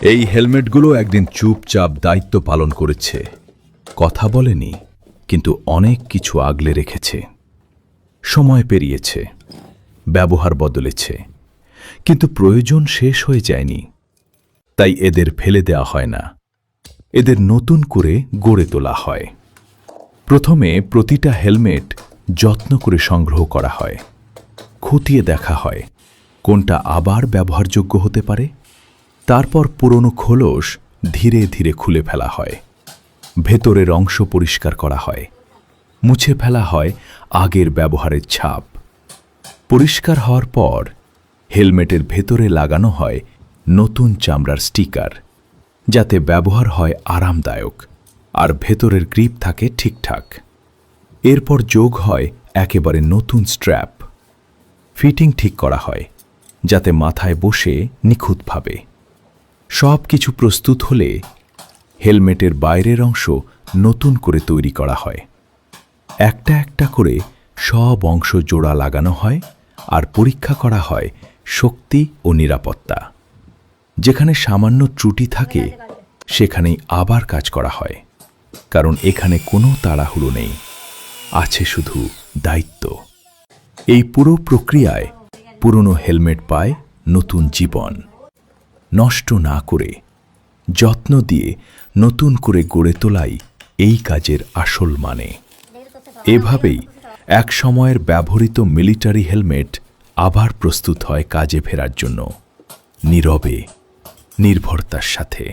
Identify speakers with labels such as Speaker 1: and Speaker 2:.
Speaker 1: এই হেলমেটগুলো একদিন চুপচাপ দায়িত্ব পালন করেছে। কথা বলেনি, কিন্তু অনেক কিছু আগলে রেখেছে। সময় পেরিয়েছে, ব্যবহার বদলেছে, কিন্তু প্রয়োজন শেষ হয়ে যায়নি। তাই এদের ফেলে দেওয়া হয় না। এদের নতুন করে গড়ে তোলা হয়। প্রথমে প্রতিটা হেলমেট যত্ন করে সংগ্রহ করা হয়। খতিয়ে দেখা হয়, কোনটা আবার ব্যবহারযোগ্য হতে পারে। তারপর পুরনো খোলস ধীরে ধীরে খুলে ফেলা হয়। ভেতরের অংশ পরিষ্কার করা হয়। মুছে ফেলা হয় আগের ব্যবহারের ছাপ। পরিষ্কার হওয়ার পর হেলমেটের ভেতরে লাগানো হয় নতুন চামড়ার স্টিকার, যাতে ব্যবহার হয় আরামদায়ক আর ভেতরের গ্রিপ থাকে ঠিকঠাক। এরপর যোগ হয় একেবারে নতুন স্ট্র্যাপ। ফিটিং ঠিক করা হয়, যাতে মাথায় বসে নিখুঁতভাবে। সব কিছু প্রস্তুত হলে হেলমেটের বাইরের অংশ নতুন করে তৈরি করা হয়। একটা একটা করে সব অংশ জোড়া লাগানো হয় আর পরীক্ষা করা হয় শক্তি ও নিরাপত্তা। যেখানে সামান্য ত্রুটি থাকে, সেখানেই আবার কাজ করা হয়। কারণ এখানে কোনো তাড়াহুড়ো নেই। আছে শুধু দায়িত্ব। এই পুরো প্রক্রিয়ায় পুরনো হেলমেট পায় নতুন জীবন। নষ্ট না করে, যত্ন দিয়ে নতুন করে গড়ে তোলাই এই কাজের আসল মানে। এভাবেই এক সময়ের ব্যবহৃত মিলিটারি হেলমেট আবার প্রস্তুত হয় কাজে ফেরার জন্য। নীরবে, নির্ভরতার সাথে।